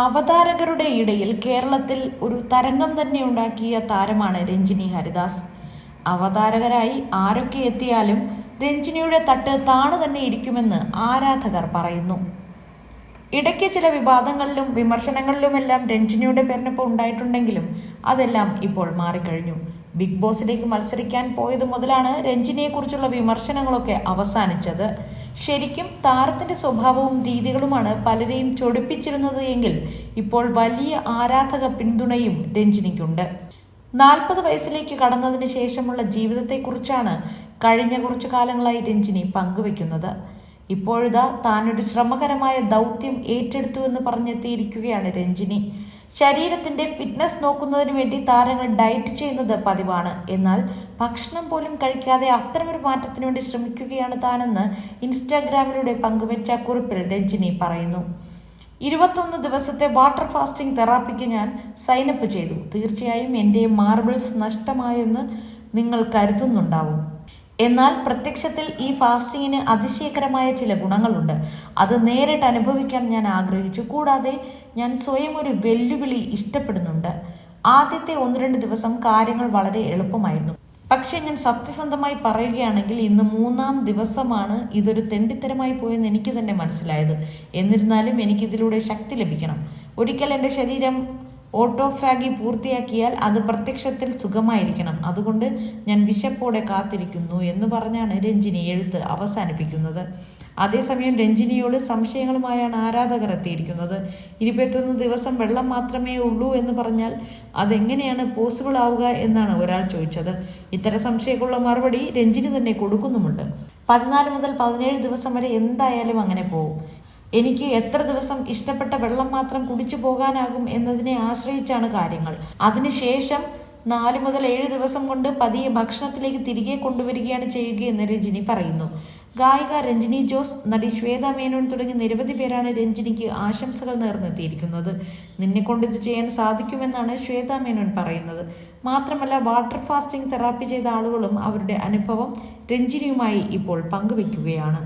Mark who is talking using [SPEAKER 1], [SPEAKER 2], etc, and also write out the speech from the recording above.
[SPEAKER 1] അവതാരകരുടെ ഇടയിൽ കേരളത്തിൽ ഒരു തരംഗം തന്നെ ഉണ്ടാക്കിയ താരമാണ് രഞ്ജിനി ഹരിദാസ്. അവതാരകരായി ആരൊക്കെ എത്തിയാലും രഞ്ജിനിയുടെ തട്ട് താണു തന്നെ ഇരിക്കുമെന്ന് ആരാധകർ പറയുന്നു. ഇടയ്ക്ക് ചില വിവാദങ്ങളിലും വിമർശനങ്ങളിലുമെല്ലാം രഞ്ജിനിയുടെ പേരിനൊപ്പം ഉണ്ടായിട്ടുണ്ടെങ്കിലും അതെല്ലാം ഇപ്പോൾ മാറിക്കഴിഞ്ഞു. ബിഗ് ബോസിലേക്ക് മത്സരിക്കാൻ പോയത് മുതലാണ് രഞ്ജിനിയെക്കുറിച്ചുള്ള വിമർശനങ്ങളൊക്കെ അവസാനിച്ചത്. ശരിക്കും താരത്തിന്റെ സ്വഭാവവും രീതികളുമാണ് പലരെയും ചൊടിപ്പിച്ചിരുന്നത് എങ്കിൽ ഇപ്പോൾ വലിയ ആരാധക പിന്തുണയും രഞ്ജിനിക്കുണ്ട്. നാൽപ്പത് വയസ്സിലേക്ക് കടന്നതിന് ശേഷമുള്ള ജീവിതത്തെക്കുറിച്ചാണ് കഴിഞ്ഞ കുറച്ചു കാലങ്ങളായി രഞ്ജിനി പങ്കുവെക്കുന്നത്. ഇപ്പോഴിതാ താനൊരു ശ്രമകരമായ ദൗത്യം ഏറ്റെടുത്തു എന്ന് പറഞ്ഞെത്തിയിരിക്കുകയാണ് രഞ്ജിനി. ശരീരത്തിന്റെ ഫിറ്റ്നസ് നോക്കുന്നതിന് വേണ്ടി താരങ്ങൾ ഡയറ്റ് ചെയ്യുന്നത് പതിവാണ്. എന്നാൽ ഭക്ഷണം പോലും കഴിക്കാതെ അത്തരമൊരു മാറ്റത്തിന് വേണ്ടി ശ്രമിക്കുകയാണ് താനെന്ന് ഇൻസ്റ്റാഗ്രാമിലൂടെ പങ്കുവച്ച കുറിപ്പിൽ രഞ്ജിനി പറയുന്നു. ഇരുപത്തൊന്ന് ദിവസത്തെ വാട്ടർ ഫാസ്റ്റിംഗ് തെറാപ്പിക്ക് ഞാൻ സൈനപ്പ് ചെയ്തു. തീർച്ചയായും എന്റെ മാർബിൾസ് നഷ്ടമായെന്ന് നിങ്ങൾ കരുതുന്നുണ്ടാവും. എന്നാൽ പ്രത്യക്ഷത്തിൽ ഈ ഫാസ്റ്റിങ്ങിന് അതിശയകരമായ ചില ഗുണങ്ങളുണ്ട്. അത് നേരിട്ട് അനുഭവിക്കാൻ ഞാൻ ആഗ്രഹിച്ചു. കൂടാതെ ഞാൻ സ്വയം ഒരു വെല്ലുവിളി ഇഷ്ടപ്പെടുന്നുണ്ട്. ആദ്യത്തെ ഒന്ന് രണ്ട് ദിവസം കാര്യങ്ങൾ വളരെ എളുപ്പമായിരുന്നു. പക്ഷേ ഞാൻ സത്യസന്ധമായി പറയുകയാണെങ്കിൽ ഇന്ന് മൂന്നാം ദിവസമാണ് ഇതൊരു തെണ്ടിത്തരമായി പോയെന്ന് എനിക്ക് തന്നെ മനസ്സിലായത്. എന്നിരുന്നാലും എനിക്കിതിലൂടെ ശക്തി ലഭിക്കണം. ഒരിക്കൽ എന്റെ ശരീരം ഓട്ടോഫാഗി പൂർത്തിയാക്കിയാൽ അത് പ്രത്യക്ഷത്തിൽ സുഖമായിരിക്കണം. അതുകൊണ്ട് ഞാൻ വിശപ്പോടെ കാത്തിരിക്കുന്നു എന്ന് പറഞ്ഞാണ് രഞ്ജിനി എഴുത്ത് അവസാനിപ്പിക്കുന്നത്. അതേസമയം രഞ്ജിനിയോട് സംശയങ്ങളുമായാണ് ആരാധകർ എത്തിയിരിക്കുന്നത്. ഇരുപത്തൊന്ന് ദിവസം വെള്ളം മാത്രമേ ഉള്ളൂ എന്ന് പറഞ്ഞാൽ അതെങ്ങനെയാണ് പോസിബിൾ ആവുക എന്നാണ് ഒരാൾ ചോദിച്ചത്. ഇത്തരം സംശയങ്ങളുള്ള മറുപടി രഞ്ജിനി തന്നെ കൊടുക്കുന്നുമുണ്ട്. പതിനാല് മുതൽ പതിനേഴ് ദിവസം വരെ എന്തായാലും അങ്ങനെ പോകും എനിക്ക് എത്ര ദിവസം ഇഷ്ടപ്പെട്ട വെള്ളം മാത്രം കുടിച്ചു പോകാനാകും എന്നതിനെ ആശ്രയിച്ചാണ് കാര്യങ്ങൾ. അതിനുശേഷം നാല് മുതൽ ഏഴ് ദിവസം കൊണ്ട് പതിയെ ഭക്ഷണത്തിലേക്ക് തിരികെ കൊണ്ടുവരികയാണ് ചെയ്യുക ചെയ്യുകയെന്ന് രഞ്ജിനി പറയുന്നു. ഗായിക രഞ്ജിനി ജോസ് നടി ശ്വേത മേനോൻ തുടങ്ങി നിരവധി പേരാണ് രഞ്ജിനിക്ക് ആശംസകൾ നേർന്നെത്തിയിരിക്കുന്നത്. നിന്നെക്കൊണ്ട് ഇത് ചെയ്യാൻ സാധിക്കുമെന്നാണ് ശ്വേത മേനോൻ പറയുന്നത്. മാത്രമല്ല വാട്ടർ ഫാസ്റ്റിംഗ് തെറാപ്പി ചെയ്ത ആളുകളും അവരുടെ അനുഭവം രഞ്ജിനിയുമായി ഇപ്പോൾ പങ്കുവെക്കുകയാണ്